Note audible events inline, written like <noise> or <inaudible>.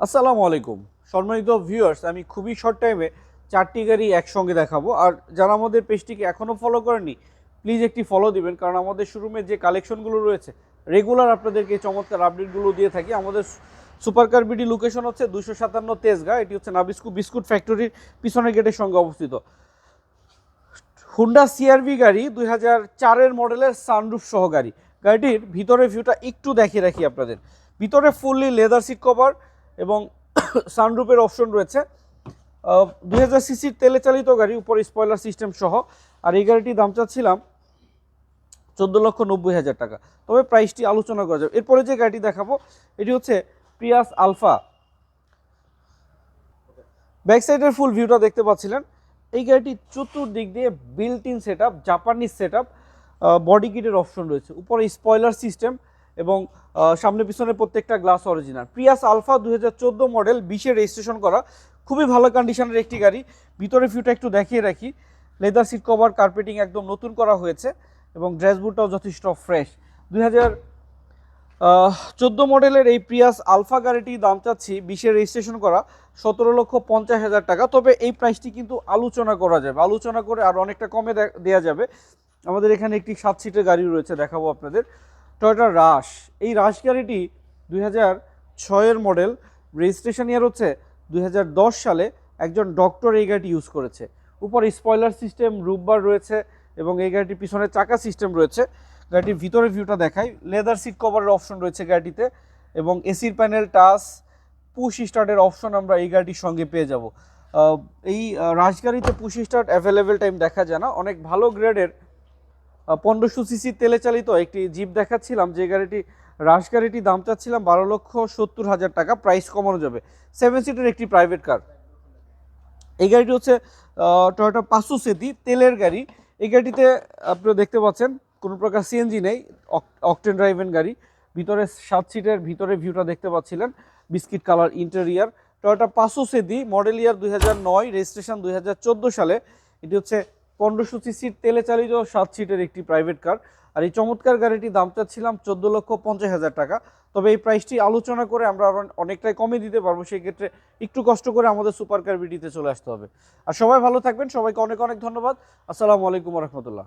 আসসালামু আলাইকুম। সম্মানিত ভিউয়ার্স আমি খুবই শর্ট টাইমে চারটি গাড়ি একসঙ্গে দেখাবো। আর যারা আমাদের পেজটিকে এখনও ফলো করেনি প্লিজ একটি ফলো দিবেন। কারণ আমাদের শোরুমে যে কালেকশনগুলো রয়েছে রেগুলার আপনাদেরকে চমৎকার আপডেটগুলো দিয়ে থাকি। আমাদের সুপার কার বিডি লোকেশন হচ্ছে দুশো সাতান্ন তেজগা। এটি হচ্ছে নাবিস্কু বিস্কুট ফ্যাক্টরির পিছনের গেটের সঙ্গে অবস্থিত। হুন্ডা সিআরভি গাড়ি দুই হাজার চারের মডেলের সানরুফ সহ গাড়ি। গাড়িটির ভিতরে ভিউটা একটু দেখিয়ে রাখি আপনাদের। ভিতরে ফুললি লেদার সিট কভার এবং <coughs> সানরুফের অপশন রয়েছে। দুই হাজার সিসির তেলে চালিত গাড়ি, উপরে স্পয়লার সিস্টেম সহ। আর এই গাড়িটির দাম চাচ্ছিলাম চোদ্দ লক্ষ নব্বই হাজার টাকা। তবে প্রাইসটি আলোচনা করা যাবে। এরপরে যে গাড়িটি দেখাবো, এটি হচ্ছে প্রিয়াস আলফা ব্যাক সাইডের ফুল ভিউটা দেখতে পাচ্ছিলেন। এই গাড়িটি চতুর্দিক দিয়ে built in set up Japanese set up body কিটের option রয়েছে। উপরে স্পয়লার সিস্টেম এবং সামনে পিছনে প্রত্যেকটা গ্লাস অরিজিনাল প্রিয়াস আলফা দু হাজার চোদ্দ মডেল বিশে রেজিস্ট্রেশন করা। খুবই ভালো কন্ডিশনের একটি গাড়ি। ভিতরে ভিউটা একটু দেখিয়ে রাখি। লেদার সিট কভার কার্পেটিং একদম নতুন করা হয়েছে এবং ড্রেসবুটটাও যথেষ্ট ফ্রেশ দুই চোদ্দ মডেলের এই প্রিয়াস আলফা গাড়িটি দাম চাচ্ছি বিশে রেজিস্ট্রেশন করা সতেরো লক্ষ পঞ্চাশ হাজার টাকা। তবে এই প্রাইসটি কিন্তু আলোচনা করা যাবে। আলোচনা করে আর অনেকটা কমে দে- দেয়া যাবে। আমাদের এখানে একটি সাত সিটের গাড়ি রয়েছে, দেখাবো আপনাদের। Toyota Rush. এই রাশ গাড়িটি দুই হাজার ছয়ের মডেল। রেজিস্ট্রেশন ইয়ার হচ্ছে দুই হাজার দশ সালে একজন ডক্টর এই গাড়িটি ইউজ করেছে। উপর স্পয়লার সিস্টেম রুববার রয়েছে এবং এই গাড়িটির পিছনে চাকা সিস্টেম রয়েছে। গাড়িটির ভিতরে ভিউটা দেখাই। লেদার সিট কভারের অপশন রয়েছে গাড়িটিতে এবং এসির প্যানেল টাচ পুশ স্টার্টের অপশন আমরা এই গাড়িটির সঙ্গে পেয়ে যাব। এই আহ, রাশ গাড়িতে পুশ স্টার্ট অ্যাভেলেবেল টাইম দেখা যায় না। অনেক ভালো গ্রেডের পনেরোশো সিসি তেলে চালিত একটি জিপ দেখাচ্ছিলাম, যে গাড়িটি, রাশ গাড়িটি দাম চাচ্ছিলাম বারো লক্ষ সত্তর হাজার টাকা প্রাইস কমানো যাবে। সেভেন সিটের একটি প্রাইভেট কার এই গাড়িটি হচ্ছে টয়োটা পাঁচশো সেতি তেলের গাড়ি। এই গাড়িটিতে আপনারা দেখতে পাচ্ছেন, কোনো প্রকার সিএনজি নেই অকটেন ড্রাইভেন গাড়ি। ভিতরে সাত সিটের ভিতরে ভিউটা দেখতে পাচ্ছিলেন বিস্কিট কালার ইন্টেরিয়ার টয়োটা পাঁচশো সেদি মডেল ইয়ার দুই হাজার নয় রেজিস্ট্রেশন দুই হাজার চোদ্দ সালে। এটি হচ্ছে পনেরোশো সিসির তেলে চালিত সাত সিটের একটি প্রাইভেট কার আর এই চমৎকার গাড়িটি দাম চাচ্ছিলাম চোদ্দ লক্ষ পঞ্চাশ হাজার টাকা। তবে এই প্রাইসটি আলোচনা করে আমরা অনেকটাই কমে দিতে পারব, সেই ক্ষেত্রে একটু কষ্ট করে আমাদের সুপার কার বিটিতে চলে আসতে হবে। আর সবাই ভালো থাকবেন, সবাইকে অনেক অনেক ধন্যবাদ। আসসালামু আলাইকুম রহমতুল্লাহ।